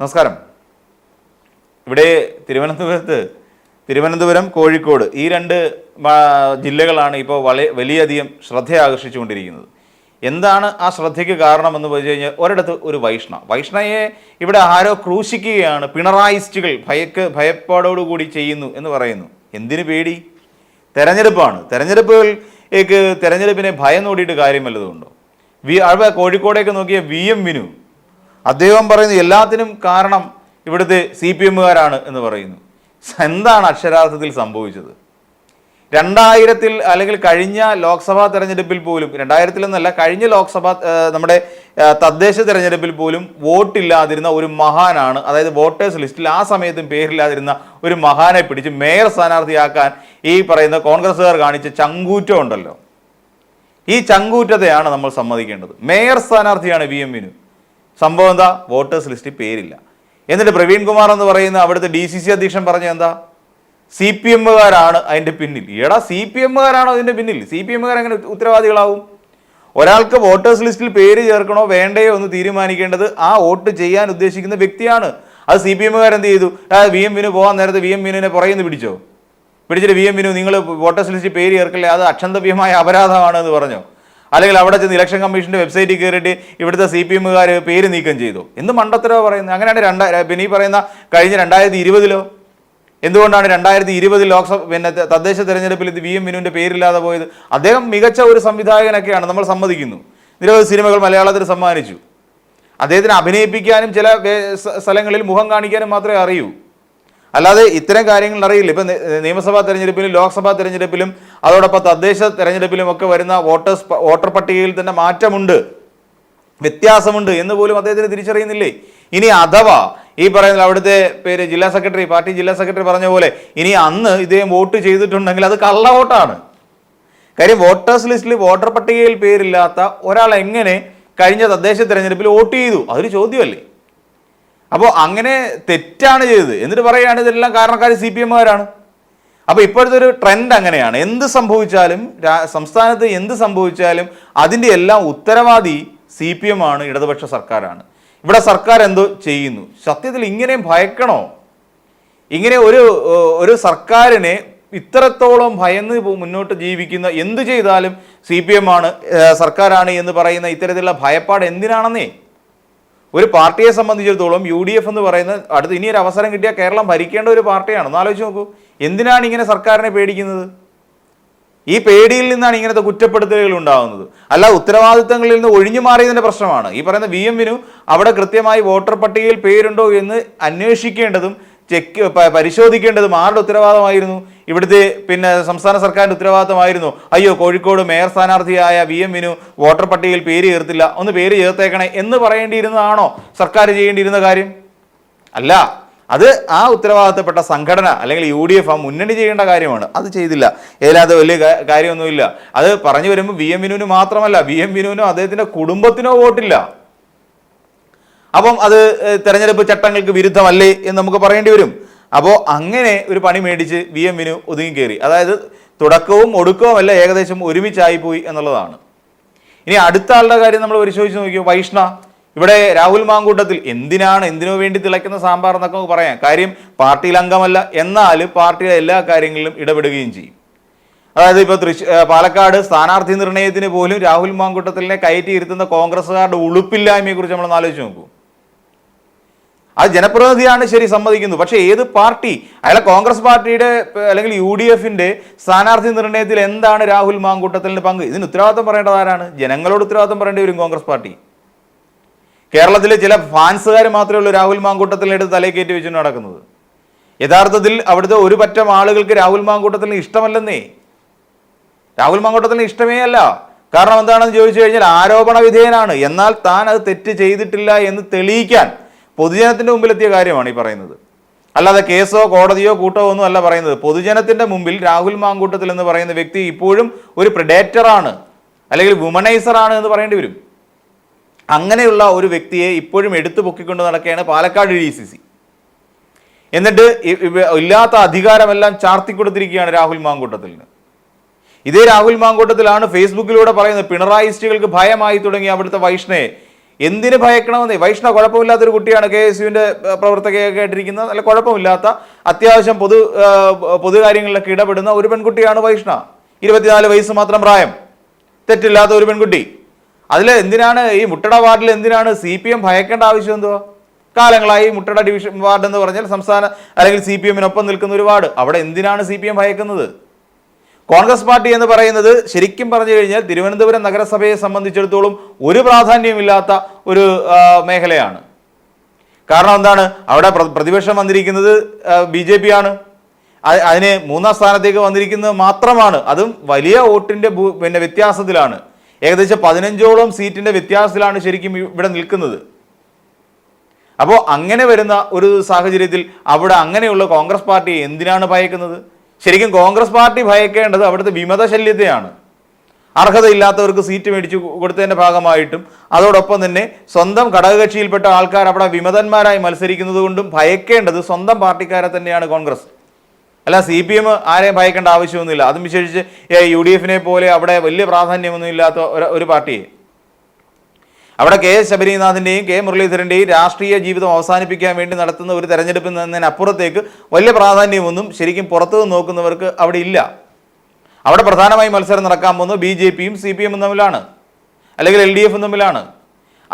നമസ്കാരം. ഇവിടെ തിരുവനന്തപുരത്ത് തിരുവനന്തപുരം കോഴിക്കോട് ഈ രണ്ട് ജില്ലകളാണ് ഇപ്പോൾ വളരെ വലിയധികം ശ്രദ്ധ ആകർഷിച്ചുകൊണ്ടിരിക്കുന്നത് എന്താണ് ആ ശ്രദ്ധയ്ക്ക് കാരണമെന്ന് വെച്ച് കഴിഞ്ഞാൽ ഒരിടത്ത് ഒരു വൈഷ്ണ. വൈഷ്ണയെ ഇവിടെ ആരോ ക്രൂശിക്കുകയാണ് പിണറായിസ്റ്റുകൾ ഭയക്ക് ഭയപ്പാടോടുകൂടി ചെയ്യുന്നു എന്ന് പറയുന്നു. എന്തിനു പേടി? തെരഞ്ഞെടുപ്പാണ്. തെരഞ്ഞെടുപ്പുകൾക്ക് തെരഞ്ഞെടുപ്പിനെ ഭയം നോടിയിട്ട് കാര്യം വല്ലതുമുണ്ടോ വി അവിടെ കോഴിക്കോടേക്ക് നോക്കിയ വി എം വിനു അദ്ദേഹം പറയുന്നു എല്ലാത്തിനും കാരണം ഇവിടുത്തെ സി പി എമ്മുകാരാണ് എന്ന് പറയുന്നു. എന്താണ് അക്ഷരാർത്ഥത്തിൽ സംഭവിച്ചത്? രണ്ടായിരത്തിൽ അല്ലെങ്കിൽ കഴിഞ്ഞ ലോക്സഭാ തെരഞ്ഞെടുപ്പിൽ പോലും രണ്ടായിരത്തിൽ എന്നല്ല കഴിഞ്ഞ ലോക്സഭാ നമ്മുടെ തദ്ദേശ തെരഞ്ഞെടുപ്പിൽ പോലും വോട്ടില്ലാതിരുന്ന ഒരു മഹാനാണ് അതായത് വോട്ടേഴ്സ് ലിസ്റ്റിൽ ആ സമയത്തും പേരില്ലാതിരുന്ന ഒരു മഹാനെ പിടിച്ച് മേയർ സ്ഥാനാർത്ഥിയാക്കാൻ ഈ പറയുന്ന കോൺഗ്രസ്സുകാർ കാണിച്ച ചങ്കൂറ്റം ഉണ്ടല്ലോ ഈ ചങ്കൂറ്റതയാണ് നമ്മൾ സമ്മതിക്കേണ്ടത്. മേയർ സ്ഥാനാർത്ഥിയാണ് വി എം വിനു. സംഭവം എന്താ? വോട്ടേഴ്സ് ലിസ്റ്റിൽ പേരില്ല. എന്നിട്ട് പ്രവീൺ കുമാർ എന്ന് പറയുന്ന അവിടുത്തെ ഡി സി സി അധ്യക്ഷൻ പറഞ്ഞ എന്താ? സി പി എമ്മുകാരാണ് അതിന്റെ പിന്നിൽ. എടാ സി പി എമ്മുകാരാണോ അതിന്റെ പിന്നിൽ? സി പി എമ്മുകാർ എങ്ങനെ ഉത്തരവാദികളാവും? ഒരാൾക്ക് വോട്ടേഴ്സ് ലിസ്റ്റിൽ പേര് ചേർക്കണോ വേണ്ടയോ എന്ന് തീരുമാനിക്കേണ്ടത് ആ വോട്ട് ചെയ്യാൻ ഉദ്ദേശിക്കുന്ന വ്യക്തിയാണ്. അത് സി പി എമ്മുകാർ എന്ത് ചെയ്തു? വി എം വിനു പോകാൻ നേരത്തെ വി എം വിനുവിനെ പുറയുന്നു പിടിച്ചോ? പിടിച്ചിട്ട് വി എം വിനു നിങ്ങൾ വോട്ടേഴ്സ് ലിസ്റ്റിൽ പേര് ചേർക്കല്ലേ? അത് അക്ഷന്തവ്യമായ അപരാധമാണ് എന്ന് പറഞ്ഞോ? അല്ലെങ്കിൽ അവിടെ ചെന്ന് ഇലക്ഷൻ കമ്മീഷന്റെ വെബ്സൈറ്റിൽ കയറിയിട്ട് ഇവിടുത്തെ സി പി എമ്മുകാർ പേര് നീക്കം ചെയ്തു. എന്ത് മണ്ടത്തരോ പറയുന്നത്? അങ്ങനെയാണ് രണ്ടാ പിന്നെ ഈ പറയുന്ന കഴിഞ്ഞ രണ്ടായിരത്തി ഇരുപതിലോ എന്തുകൊണ്ടാണ് രണ്ടായിരത്തി ഇരുപതിൽ ലോക്സഭ പിന്നെ തദ്ദേശ തെരഞ്ഞെടുപ്പിൽ ഇത് വി എം വിനുവിന്റെ പേരില്ലാതെ പോയത്? അദ്ദേഹം മികച്ച ഒരു സംവിധായകനൊക്കെയാണ് നമ്മൾ സമ്മതിക്കുന്നു. നിരവധി സിനിമകൾ മലയാളത്തിൽ സമ്മാനിച്ചു. അദ്ദേഹത്തിന് അഭിനയിപ്പിക്കാനും ചില സ്ഥലങ്ങളിൽ മുഖം കാണിക്കാനും മാത്രമേ അറിയൂ. അല്ലാതെ ഇത്തരം കാര്യങ്ങൾ അറിയില്ല. ഇപ്പം നിയമസഭാ തെരഞ്ഞെടുപ്പിലും ലോക്സഭാ തെരഞ്ഞെടുപ്പിലും അതോടൊപ്പം തദ്ദേശ തെരഞ്ഞെടുപ്പിലും ഒക്കെ വരുന്ന വോട്ടേഴ്സ് വോട്ടർ പട്ടികയിൽ തന്നെ മാറ്റമുണ്ട്. വ്യത്യാസമുണ്ട് എന്ന് പോലും അദ്ദേഹത്തിന് തിരിച്ചറിയുന്നില്ലേ? ഇനി അഥവാ ഈ പറയുന്ന അവിടുത്തെ പേര് ജില്ലാ സെക്രട്ടറി പാർട്ടി ജില്ലാ സെക്രട്ടറി പറഞ്ഞ പോലെ ഇനി അന്ന് ഇദ്ദേഹം വോട്ട് ചെയ്തിട്ടുണ്ടെങ്കിൽ അത് കള്ള വോട്ടാണ്. കാര്യം വോട്ടേഴ്സ് ലിസ്റ്റിൽ വോട്ടർ പട്ടികയിൽ പേരില്ലാത്ത ഒരാൾ എങ്ങനെ കഴിഞ്ഞ തദ്ദേശ തെരഞ്ഞെടുപ്പിൽ വോട്ട് ചെയ്തു? അതൊരു ചോദ്യമല്ലേ? അപ്പോൾ അങ്ങനെ തെറ്റാണ് ചെയ്തത്. എന്നിട്ട് പറയുകയാണ് ഇതെല്ലാം കാരണക്കാർ സി പി എമ്മുകാരാണ്. അപ്പോൾ ഇപ്പോഴത്തെ ഒരു ട്രെൻഡ് അങ്ങനെയാണ്. എന്ത് സംഭവിച്ചാലും സംസ്ഥാനത്ത് എന്ത് സംഭവിച്ചാലും അതിന്റെ എല്ലാം ഉത്തരവാദി സി പി എം ആണ് ഇടതുപക്ഷ സർക്കാരാണ്. ഇവിടെ സർക്കാർ എന്തോ ചെയ്യുന്നു. സത്യത്തിൽ ഇങ്ങനെ ഭയക്കണോ? ഇങ്ങനെ ഒരു ഒരു സർക്കാരിനെ ഇത്രത്തോളം ഭയന്ന് മുന്നോട്ട് ജീവിക്കുന്ന എന്ത് ചെയ്താലും സി പി എം ആണ് സർക്കാരാണ് എന്ന് പറയുന്ന ഇത്തരത്തിലുള്ള ഭയപ്പാട് എന്തിനാണെന്നേ? ഒരു പാർട്ടിയെ സംബന്ധിച്ചിടത്തോളം യു ഡി എഫ് എന്ന് പറയുന്ന അടുത്ത് ഇനിയൊരു അവസരം കിട്ടിയാൽ കേരളം ഭരിക്കേണ്ട ഒരു പാർട്ടിയാണ്. ഒന്ന് ആലോചിച്ച് നോക്കൂ. എന്തിനാണ് ഇങ്ങനെ സർക്കാരിനെ പേടിക്കുന്നത്? ഈ പേടിയിൽ നിന്നാണ് ഇങ്ങനത്തെ കുറ്റപ്പെടുത്തലുകൾ ഉണ്ടാകുന്നത്. അല്ല ഉത്തരവാദിത്തങ്ങളിൽ നിന്ന് ഒഴിഞ്ഞു മാറിയതിന്റെ പ്രശ്നമാണ്. ഈ പറയുന്ന വി എമ്മിനു അവിടെ കൃത്യമായി വോട്ടർ പട്ടികയിൽ പേരുണ്ടോ എന്ന് അന്വേഷിക്കേണ്ടതും ചെക്ക് പരിശോധിക്കേണ്ടത് ആരുടെ ഉത്തരവാദിത്തമായിരുന്നു. ഇവിടുത്തെ പിന്നെ സംസ്ഥാന സർക്കാരിന്റെ ഉത്തരവാദിത്തമായിരുന്നു. അയ്യോ കോഴിക്കോട് മേയർ സ്ഥാനാർത്ഥിയായ വി എം വിനു വോട്ടർ പട്ടികയിൽ പേര് ചേർത്തില്ല. ഒന്ന് പേര് ചേർത്തേക്കണേ എന്ന് പറയേണ്ടിയിരുന്നതാണോ സർക്കാർ ചെയ്യേണ്ടിയിരുന്ന കാര്യം? അല്ല അത് ആ ഉത്തരവാദിത്തപ്പെട്ട സംഘടന അല്ലെങ്കിൽ യു ഡി എഫ് ആ മുന്നണി ചെയ്യേണ്ട കാര്യമാണ്. അത് ചെയ്തില്ല. ഇതിനകത്ത് വലിയ കാര്യമൊന്നുമില്ല. അത് പറഞ്ഞു വരുമ്പോൾ വി എം വിനുവിന് മാത്രമല്ല വി എം വിനുവിനോ അദ്ദേഹത്തിന്റെ കുടുംബത്തിനോ വോട്ടില്ല. അപ്പം അത് തെരഞ്ഞെടുപ്പ് ചട്ടങ്ങൾക്ക് വിരുദ്ധമല്ലേ എന്ന് നമുക്ക് പറയേണ്ടി വരും. അപ്പോൾ അങ്ങനെ ഒരു പണി മേടിച്ച് വി എം വിനു ഒതുങ്ങി കയറി. അതായത് തുടക്കവും ഒടുക്കവും അല്ല ഏകദേശം ഒരുമിച്ചായി പോയി എന്നുള്ളതാണ്. ഇനി അടുത്ത ആളുടെ കാര്യം നമ്മൾ പരിശോധിച്ച് നോക്കിയോ? വൈഷ്ണ. ഇവിടെ രാഹുൽ മാങ്കൂട്ടത്തിൽ എന്തിനാണ് എന്തിനു വേണ്ടി തിളയ്ക്കുന്ന സാമ്പാർ എന്നൊക്കെ നമുക്ക് പറയാം. കാര്യം പാർട്ടിയിൽ അംഗമല്ല എന്നാൽ പാർട്ടിയുടെ എല്ലാ കാര്യങ്ങളിലും ഇടപെടുകയും ചെയ്യും. അതായത് ഇപ്പോൾ തൃശ് പാലക്കാട് സ്ഥാനാർത്ഥി നിർണയത്തിന് പോലും രാഹുൽ മാങ്കൂട്ടത്തിലിനെ കയറ്റി ഇരുത്തുന്ന കോൺഗ്രസ്സുകാരുടെ ഉളുപ്പില്ലായ്മയെക്കുറിച്ച് നമ്മൾ ആലോചിച്ച് നോക്കൂ. അത് ജനപ്രതിനിധിയാണ് ശരി സമ്മതിക്കുന്നു. പക്ഷേ ഏത് പാർട്ടി? അയാളെ കോൺഗ്രസ് പാർട്ടിയുടെ അല്ലെങ്കിൽ യു ഡി എഫിന്റെ സ്ഥാനാർത്ഥി നിർണയത്തിൽ എന്താണ് രാഹുൽ മാങ്കൂട്ടത്തിന്റെ പങ്ക്? ഇതിന് ഉത്തരവാദിത്തം പറയേണ്ടത് ആരാണ്? ജനങ്ങളോട് ഉത്തരവാദിത്തം പറയേണ്ടി വരും കോൺഗ്രസ് പാർട്ടി. കേരളത്തിലെ ചില ഫാൻസുകാർ മാത്രമേ ഉള്ളൂ രാഹുൽ മാങ്കൂട്ടത്തിനെ എടുത്ത് തലയിൽ കയറ്റി വെച്ചുകൊണ്ട് നടക്കുന്നത്. യഥാർത്ഥത്തിൽ അവിടുത്തെ ഒരു പറ്റം ആളുകൾക്ക് രാഹുൽ മാങ്കൂട്ടത്തിന് ഇഷ്ടമല്ലെന്നേ. രാഹുൽ മാങ്കൂട്ടത്തിന് ഇഷ്ടമേ അല്ല. കാരണം എന്താണെന്ന് ചോദിച്ചു കഴിഞ്ഞാൽ ആരോപണ വിധേയനാണ്. എന്നാൽ താൻ അത് തെറ്റ് ചെയ്തിട്ടില്ല എന്ന് തെളിയിക്കാൻ പൊതുജനത്തിന്റെ മുമ്പിലെത്തിയ കാര്യമാണ് ഈ പറയുന്നത്. അല്ലാതെ കേസോ കോടതിയോ കൂട്ടോ ഒന്നും അല്ല പറയുന്നത്. പൊതുജനത്തിന്റെ മുമ്പിൽ രാഹുൽ മാങ്കൂട്ടത്തിൽ എന്ന് പറയുന്ന വ്യക്തി ഇപ്പോഴും ഒരു പ്രിഡേറ്ററാണ് അല്ലെങ്കിൽ വുമണൈസർ ആണ് എന്ന് പറയേണ്ടി വരും. അങ്ങനെയുള്ള ഒരു വ്യക്തിയെ ഇപ്പോഴും എടുത്തു പൊക്കിക്കൊണ്ട് നടക്കുകയാണ് പാലക്കാട് ഡി സി സി. എന്നിട്ട് ഇല്ലാത്ത അധികാരമെല്ലാം ചാർത്തിക്കൊടുത്തിരിക്കുകയാണ് രാഹുൽ മാങ്കൂട്ടത്തിന് ഇതേ രാഹുൽ മാങ്കൂട്ടത്തിലാണ് ഫേസ്ബുക്കിലൂടെ പറയുന്നത് പിണറായിസ്റ്റുകൾക്ക് ഭയമായി തുടങ്ങി അവിടുത്തെ വൈഷ്ണയെ എന്തിന് ഭയക്കണമെന്ന്? വൈഷ്ണവ് കുഴപ്പമില്ലാത്തൊരു കുട്ടിയാണ് കെ എസ് യുവിന്റെ പ്രവർത്തകയൊക്കെ ആയിട്ടിരിക്കുന്നത്. നല്ല കുഴപ്പമില്ലാത്ത അത്യാവശ്യം പൊതു പൊതുകാര്യങ്ങളിലൊക്കെ ഇടപെടുന്ന ഒരു പെൺകുട്ടിയാണ് വൈഷ്ണ. ഇരുപത്തിനാല് വയസ്സ് മാത്രം പ്രായം. തെറ്റില്ലാത്ത ഒരു പെൺകുട്ടി. അതിൽ എന്തിനാണ് ഈ മുട്ടട വാർഡിൽ എന്തിനാണ് സി പി എം ഭയക്കേണ്ട ആവശ്യം എന്തോ കാലങ്ങളായി മുട്ടട ഡിവിഷൻ വാർഡ് എന്ന് പറഞ്ഞാൽ സംസ്ഥാന അല്ലെങ്കിൽ സി പി എമ്മിനൊപ്പം നിൽക്കുന്ന ഒരു വാർഡ്. അവിടെ എന്തിനാണ് സി പി എം ഭയക്കുന്നത്? കോൺഗ്രസ് പാർട്ടി എന്ന് പറയുന്നത് ശരിക്കും പറഞ്ഞു കഴിഞ്ഞാൽ തിരുവനന്തപുരം നഗരസഭയെ സംബന്ധിച്ചിടത്തോളം ഒരു പ്രാധാന്യമില്ലാത്ത ഒരു മേഖലയാണ്. കാരണം എന്താണ്? അവിടെ പ്ര- പ്രതിപക്ഷം വന്നിരിക്കുന്നത് ബി ജെ പി ആണ്. അതിന് മൂന്നാം സ്ഥാനത്തേക്ക് വന്നിരിക്കുന്നത് മാത്രമാണ്. അതും വലിയ വോട്ടിന്റെ ഭൂ- പിന്നെ വ്യത്യാസത്തിലാണ്. ഏകദേശം പതിനഞ്ചോളം സീറ്റിന്റെ വ്യത്യാസത്തിലാണ് ശരിക്കും ഇവിടെ നിൽക്കുന്നത്. അപ്പോൾ അങ്ങനെ വരുന്ന ഒരു സാഹചര്യത്തിൽ അവിടെ അങ്ങനെയുള്ള കോൺഗ്രസ് പാർട്ടി എന്തിനാണ് ഭയക്കുന്നത്? ശരിക്കും കോൺഗ്രസ് പാർട്ടി ഭയക്കേണ്ടത് അവിടുത്തെ വിമത ശല്യത്തെയാണ് അർഹതയില്ലാത്തവർക്ക് സീറ്റ് മേടിച്ചു കൊടുത്തതിന്റെ ഭാഗമായിട്ടും അതോടൊപ്പം തന്നെ സ്വന്തം ഘടകകക്ഷിയിൽപ്പെട്ട ആൾക്കാർ അവിടെ വിമതന്മാരായി മത്സരിക്കുന്നത് കൊണ്ടും ഭയക്കേണ്ടത് സ്വന്തം പാർട്ടിക്കാരെ തന്നെയാണ് കോൺഗ്രസ്. അല്ല സി പി എം ആരെയും ഭയക്കേണ്ട ആവശ്യമൊന്നുമില്ല. അതും വിശേഷിച്ച് യു ഡി എഫിനെ പോലെ അവിടെ വലിയ പ്രാധാന്യമൊന്നും ഇല്ലാത്ത ഒരു- ഒരു പാർട്ടിയെ. അവിടെ കെ എസ് കെ മുരളീധരന്റെയും രാഷ്ട്രീയ ജീവിതം അവസാനിപ്പിക്കാൻ വേണ്ടി നടത്തുന്ന ഒരു തെരഞ്ഞെടുപ്പിൽ നിന്നതിനപ്പുറത്തേക്ക് വലിയ പ്രാധാന്യമൊന്നും ശരിക്കും പുറത്തുനിന്ന് നോക്കുന്നവർക്ക് അവിടെ ഇല്ല. അവിടെ പ്രധാനമായും മത്സരം നടക്കാൻ പോകുന്നത് ബി ജെ പിയും സി പി എമ്മും തമ്മിലാണ്. അല്ലെങ്കിൽ എൽ ഡി എഫും തമ്മിലാണ്.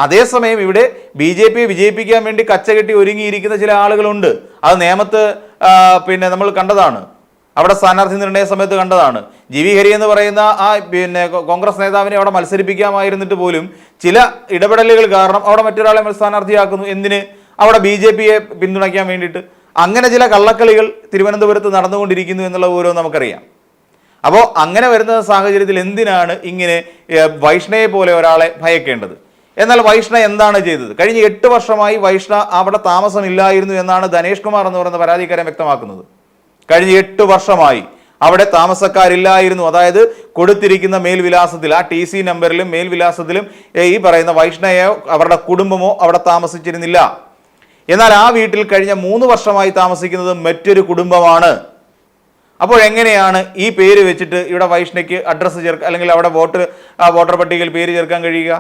അതേസമയം ഇവിടെ ബി ജെ പിയെ വിജയിപ്പിക്കാൻ വേണ്ടി കച്ചകെട്ടി ഒരുങ്ങിയിരിക്കുന്ന ചില ആളുകളുണ്ട്. അത് നേമത്ത് പിന്നെ നമ്മൾ കണ്ടതാണ്. അവിടെ സ്ഥാനാർത്ഥി നിർണയ സമയത്ത് കണ്ടതാണ്. ജി വി ഹരി എന്ന് പറയുന്ന ആ പിന്നെ കോൺഗ്രസ് നേതാവിനെ അവിടെ മത്സരിപ്പിക്കാമായിരുന്നിട്ട് പോലും ചില ഇടപെടലുകൾ കാരണം അവിടെ മറ്റൊരാളെ സ്ഥാനാർത്ഥിയാക്കുന്നു എന്തിന്? അവിടെ ബി ജെ പിയെ പിന്തുണയ്ക്കാൻ വേണ്ടിയിട്ട്. അങ്ങനെ ചില കള്ളക്കളികൾ തിരുവനന്തപുരത്ത് നടന്നുകൊണ്ടിരിക്കുന്നു എന്നുള്ള ഓരോ നമുക്കറിയാം. അപ്പോൾ അങ്ങനെ വരുന്ന സാഹചര്യത്തിൽ എന്തിനാണ് ഇങ്ങനെ വൈഷ്ണയെ പോലെ ഒരാളെ ഭയക്കേണ്ടത്? എന്നാൽ വൈഷ്ണ എന്താണ് ചെയ്തത്? കഴിഞ്ഞ എട്ട് വർഷമായി വൈഷ്ണ അവിടെ താമസമില്ലായിരുന്നു എന്നാണ് ധനേഷ് കുമാർ എന്ന് പറയുന്ന പരാതിക്കാരൻ വ്യക്തമാക്കുന്നത്. കഴിഞ്ഞ എട്ട് വർഷമായി അവിടെ താമസക്കാരില്ലായിരുന്നു. അതായത് കൊടുത്തിരിക്കുന്ന മേൽവിലാസത്തിൽ ആ ടി സി നമ്പറിലും മേൽവിലാസത്തിലും ഈ പറയുന്ന വൈഷ്ണയോ അവരുടെ കുടുംബമോ അവിടെ താമസിച്ചിരുന്നില്ല. എന്നാൽ ആ വീട്ടിൽ കഴിഞ്ഞ മൂന്ന് വർഷമായി താമസിക്കുന്നത് മറ്റൊരു കുടുംബമാണ്. അപ്പോൾ എങ്ങനെയാണ് ഈ പേര് വെച്ചിട്ട് ഇവിടെ വൈഷ്ണയ്ക്ക് അഡ്രസ്സ് ചേർക്കുക അല്ലെങ്കിൽ അവിടെ വോട്ട് ആ വോട്ടർ പട്ടികയിൽ പേര് ചേർക്കാൻ കഴിയുക?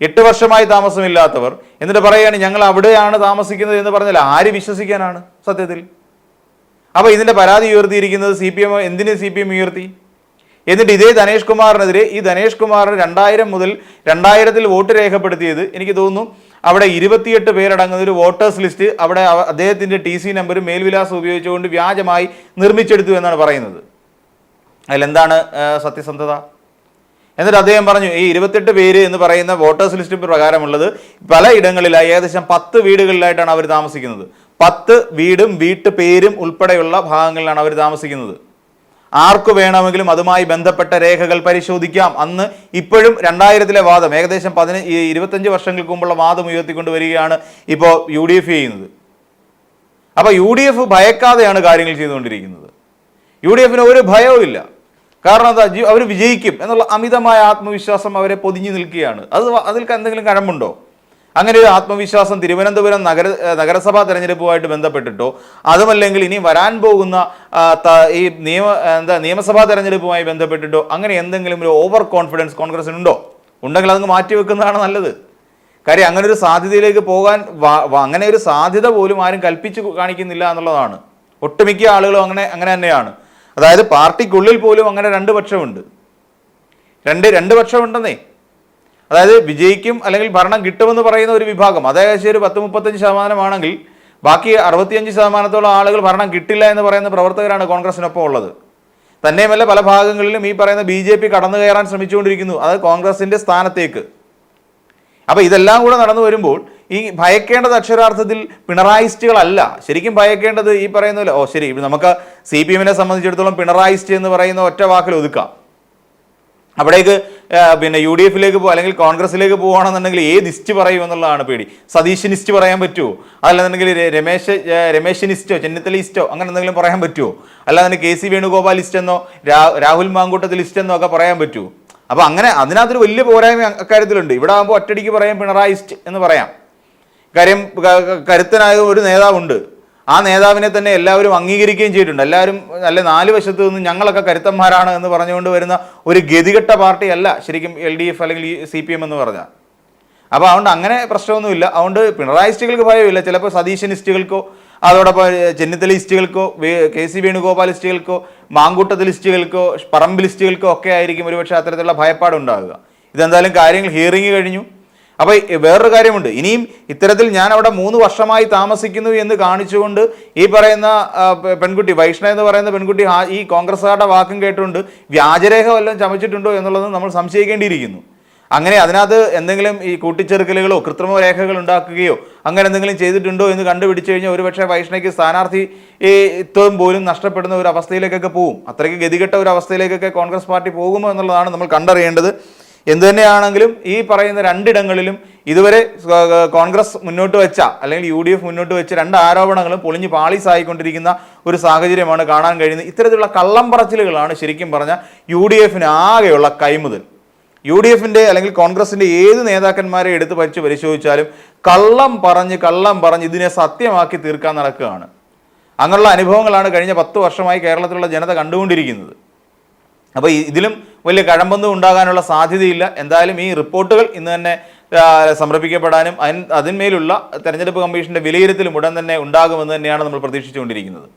എട്ട് വർഷമായി താമസമില്ലാത്തവർ എന്നിട്ട് പറയുകയാണ് ഞങ്ങൾ അവിടെയാണ് താമസിക്കുന്നത് എന്ന് പറഞ്ഞാൽ ആര് വിശ്വസിക്കാനാണ് സത്യത്തിൽ? അപ്പോൾ ഇതിന്റെ പരാതി ഉയർത്തിയിരിക്കുന്നത് സി പി എം എന്തിന് സി പി എം ഉയർത്തി? എന്നിട്ട് ഇതേ ധനേഷ് കുമാറിനെതിരെ ഈ ധനേഷ് കുമാർ രണ്ടായിരം മുതൽ രണ്ടായിരത്തിൽ വോട്ട് രേഖപ്പെടുത്തിയത് എനിക്ക് തോന്നുന്നു അവിടെ ഇരുപത്തിയെട്ട് പേരടങ്ങുന്ന ഒരു വോട്ടേഴ്സ് ലിസ്റ്റ് അവിടെ അവ- അദ്ദേഹത്തിന്റെ ടി സി നമ്പറും മേൽവിലാസം ഉപയോഗിച്ചുകൊണ്ട് വ്യാജമായി നിർമ്മിച്ചെടുത്തു എന്നാണ് പറയുന്നത്. അതിലെന്താണ് സത്യസന്ധത? എന്നിട്ട് അദ്ദേഹം പറഞ്ഞു ഈ ഇരുപത്തെട്ട് പേര് എന്ന് പറയുന്ന വോട്ടേഴ്സ് ലിസ്റ്റ് പ്രകാരമുള്ളത് പല ഇടങ്ങളിലായി ഏകദേശം പത്ത് വീടുകളിലായിട്ടാണ് അവർ താമസിക്കുന്നത്. പത്ത് വീടും വീട്ടു പേരും ഉൾപ്പെടെയുള്ള ഭാഗങ്ങളിലാണ് അവർ താമസിക്കുന്നത്. ആർക്ക് വേണമെങ്കിലും അതുമായി ബന്ധപ്പെട്ട രേഖകൾ പരിശോധിക്കാം. അന്ന് ഇപ്പോഴും രണ്ടായിരത്തിലെ വാദം ഏകദേശം പതിന ഇരുപത്തഞ്ച് വർഷങ്ങൾക്ക് മുമ്പുള്ള വാദം ഉയർത്തിക്കൊണ്ട് വരികയാണ് ഇപ്പോൾ യു ഡി എഫ് ചെയ്യുന്നത്. അപ്പോൾ യു ഡി എഫ് ഭയക്കാതെയാണ് കാര്യങ്ങൾ ചെയ്തുകൊണ്ടിരിക്കുന്നത്. യു ഡി എഫിന് ഒരു ഭയവും ഇല്ല. കാരണം എന്താ അവർ വിജയിക്കും എന്നുള്ള അമിതമായ ആത്മവിശ്വാസം അവരെ പൊതിഞ്ഞു നിൽക്കുകയാണ്. അത് അതിൽക്ക് അതിൽ എന്തെങ്കിലും കഴമ്പുണ്ടോ? അങ്ങനെ ഒരു ആത്മവിശ്വാസം തിരുവനന്തപുരം നഗര നഗരസഭാ തെരഞ്ഞെടുപ്പുമായിട്ട് ബന്ധപ്പെട്ടിട്ടോ? അതുമല്ലെങ്കിൽ ഇനി വരാൻ പോകുന്ന ഈ നിയമ എന്താ നിയമസഭാ തെരഞ്ഞെടുപ്പുമായി ബന്ധപ്പെട്ടിട്ടോ? അങ്ങനെ എന്തെങ്കിലും ഒരു ഓവർ കോൺഫിഡൻസ് കോൺഗ്രസിനുണ്ടോ? ഉണ്ടെങ്കിൽ അതങ്ങ് മാറ്റിവെക്കുന്നതാണ് നല്ലത്. കാര്യം അങ്ങനെ ഒരു സാധ്യതയിലേക്ക് പോകാൻ അങ്ങനെ ഒരു സാധ്യത പോലും ആരും കൽപ്പിച്ചു കാണിക്കുന്നില്ല എന്നുള്ളതാണ്. ഒട്ടുമിക്ക ആളുകളും അങ്ങനെ അങ്ങനെ തന്നെയാണ്. അതായത് പാർട്ടിക്കുള്ളിൽ പോലും അങ്ങനെ രണ്ട് പക്ഷമുണ്ട്. രണ്ട് രണ്ട് പക്ഷമുണ്ടെന്നേ. അതായത് വിജയിക്കും അല്ലെങ്കിൽ ഭരണം കിട്ടുമെന്ന് പറയുന്ന ഒരു വിഭാഗം അത് ഏകദേശം ഒരു പത്ത് മുപ്പത്തഞ്ച് ശതമാനമാണെങ്കിൽ ബാക്കി അറുപത്തിയഞ്ച് ശതമാനത്തോളം ആളുകൾ ഭരണം കിട്ടില്ല എന്ന് പറയുന്ന പ്രവർത്തകരാണ് കോൺഗ്രസിനൊപ്പം ഉള്ളത്. തന്നെയുമല്ല പല ഭാഗങ്ങളിലും ഈ പറയുന്ന ബി ജെ പി കടന്നു കയറാൻ ശ്രമിച്ചുകൊണ്ടിരിക്കുന്നു അത് കോൺഗ്രസിന്റെ സ്ഥാനത്തേക്ക്. അപ്പോൾ ഇതെല്ലാം കൂടെ നടന്നു വരുമ്പോൾ ഈ ഭയക്കേണ്ടത് അക്ഷരാർത്ഥത്തിൽ പിണറായിസ്റ്റുകളല്ല. ശരിക്കും ഭയക്കേണ്ടത് ഈ പറയുന്ന ഓ ശരി നമുക്ക് സി പി എമ്മിനെ സംബന്ധിച്ചിടത്തോളം പിണറായിസ്റ്റ് എന്ന് പറയുന്ന ഒറ്റ വാക്കിൽ ഒതുക്കാം. അവിടേക്ക് പിന്നെ യു ഡി എഫിലേക്ക് പോകുക അല്ലെങ്കിൽ കോൺഗ്രസിലേക്ക് പോകുകയാണെന്നുണ്ടെങ്കിൽ ഏത് ഇസ്റ്റ് പറയും എന്നുള്ളതാണ് പേടി. സതീശനിസ്റ്റ് പറയാൻ പറ്റുമോ അതല്ലെന്നുണ്ടെങ്കിൽ രമേശ് രമേശനിസ്റ്റോ ചെന്നിത്തലയിസ്റ്റോ അങ്ങനെ എന്തെങ്കിലും പറയാൻ പറ്റുമോ അല്ലാതെ കെ സി വേണുഗോപാൽ ലിസ്റ്റ് എന്നോ രാഹുൽ മാങ്കൂട്ടത്തിൽ ലിസ്റ്റ് എന്നോ ഒക്കെ പറയാൻ പറ്റുമോ അപ്പോൾ അങ്ങനെ അതിനകത്തൊരു വലിയ പോരായ്മ അക്കാര്യത്തിലുണ്ട്. ഇവിടെ ആകുമ്പോൾ ഒറ്റടിക്ക് പറയാം പിണറായി ഇസ്റ്റ് എന്ന് പറയാം. കാര്യം കരുത്തനായ ഒരു നേതാവുണ്ട്. ആ നേതാവിനെ തന്നെ എല്ലാവരും അംഗീകരിക്കുകയും ചെയ്തിട്ടുണ്ട്. എല്ലാവരും അല്ല നാല് വശത്ത് നിന്ന് ഞങ്ങളൊക്കെ കരുത്തന്മാരാണ് എന്ന് പറഞ്ഞുകൊണ്ട് വരുന്ന ഒരു ഗതികെട്ട പാർട്ടിയല്ല ശരിക്കും എൽ ഡി എഫ് അല്ലെങ്കിൽ സി പി എം എന്ന് പറഞ്ഞാൽ. അപ്പോൾ അതുകൊണ്ട് അങ്ങനെ പ്രശ്നമൊന്നുമില്ല. അതുകൊണ്ട് പിണറായിസ്റ്റുകൾക്ക് ഭയമില്ല. ചിലപ്പോൾ സതീശനിസ്റ്റുകൾക്കോ അതോടൊപ്പം ചെന്നിത്തലിസ്റ്റുകൾക്കോ കെ സി വേണുഗോപാലിസ്റ്റുകൾക്കോ മാങ്കൂട്ടത്തിലിസ്റ്റുകൾക്കോ പറമ്പിലിസ്റ്റുകൾക്കോ പറമ്പ് ലിസ്റ്റുകൾക്കോ ഒക്കെ ആയിരിക്കും ഒരുപക്ഷെ അത്തരത്തിലുള്ള ഭയപ്പാടുണ്ടാകുക ഇതെന്തായാലും കാര്യങ്ങൾ ഹിയറിംഗ് കഴിഞ്ഞു. അപ്പോൾ വേറൊരു കാര്യമുണ്ട്. ഇനിയും ഇത്തരത്തിൽ ഞാൻ അവിടെ മൂന്ന് വർഷമായി താമസിക്കുന്നു എന്ന് കാണിച്ചുകൊണ്ട് ഈ പറയുന്ന പെൺകുട്ടി വൈഷ്ണ എന്ന് പറയുന്ന പെൺകുട്ടി ഈ കോൺഗ്രസ്സുകാരുടെ വാക്കും കേട്ടുകൊണ്ട് വ്യാജരേഖ വല്ലതും ചമച്ചിട്ടുണ്ടോ എന്നുള്ളത് നമ്മൾ സംശയിക്കേണ്ടിയിരിക്കുന്നു. അങ്ങനെ അതിനകത്ത് എന്തെങ്കിലും ഈ കൂട്ടിച്ചേർക്കലുകളോ കൃത്രിമ രേഖകൾ ഉണ്ടാക്കുകയോ അങ്ങനെ എന്തെങ്കിലും ചെയ്തിട്ടുണ്ടോ എന്ന് കണ്ടുപിടിച്ചു കഴിഞ്ഞാൽ ഒരുപക്ഷെ വൈഷ്ണയ്ക്ക് സ്ഥാനാർത്ഥി ഈ ഇത്തവും പോലും നഷ്ടപ്പെടുന്ന ഒരു അവസ്ഥയിലേക്കൊക്കെ പോകും അത്രയ്ക്ക് ഗതികെട്ട ഒരു അവസ്ഥയിലേക്കൊക്കെ കോൺഗ്രസ് പാർട്ടി പോകുമോ എന്നുള്ളതാണ് നമ്മൾ കണ്ടറിയേണ്ടത്. എന്തു തന്നെയാണെങ്കിലും ഈ പറയുന്ന രണ്ടിടങ്ങളിലും ഇതുവരെ കോൺഗ്രസ് മുന്നോട്ട് വെച്ച അല്ലെങ്കിൽ യു ഡി എഫ് മുന്നോട്ട് വെച്ച രണ്ട് ആരോപണങ്ങളും പൊളിഞ്ഞ് പാളീസായിക്കൊണ്ടിരിക്കുന്ന ഒരു സാഹചര്യമാണ് കാണാൻ കഴിയുന്നത്. ഇത്തരത്തിലുള്ള കള്ളം പറച്ചിലുകളാണ് ശരിക്കും പറഞ്ഞാൽ യു ഡി എഫിന് ആകെയുള്ള കൈമുതൽ. യു ഡി എഫിന്റെ അല്ലെങ്കിൽ കോൺഗ്രസിന്റെ ഏത് നേതാക്കന്മാരെ എടുത്ത് പരിച്ച് പരിശോധിച്ചാലും കള്ളം പറഞ്ഞ് കള്ളം പറഞ്ഞ് ഇതിനെ സത്യമാക്കി തീർക്കാൻ നടക്കുകയാണ്. അങ്ങനെയുള്ള അനുഭവങ്ങളാണ് കഴിഞ്ഞ പത്ത് വർഷമായി കേരളത്തിലുള്ള ജനത കണ്ടുകൊണ്ടിരിക്കുന്നത്. അപ്പോൾ ഇതിലും വലിയ കഴമ്പൊന്നും ഉണ്ടാകാനുള്ള സാധ്യതയില്ല. എന്തായാലും ഈ റിപ്പോർട്ടുകൾ ഇന്ന് തന്നെ സമർപ്പിക്കപ്പെടാനും അതിന് അതിന്മേലുള്ള തെരഞ്ഞെടുപ്പ് കമ്മീഷന്റെ വിലയിരുത്തലും ഉടൻ തന്നെ ഉണ്ടാകുമെന്ന് തന്നെയാണ് നമ്മൾ പ്രതീക്ഷിച്ചുകൊണ്ടിരിക്കുന്നത്.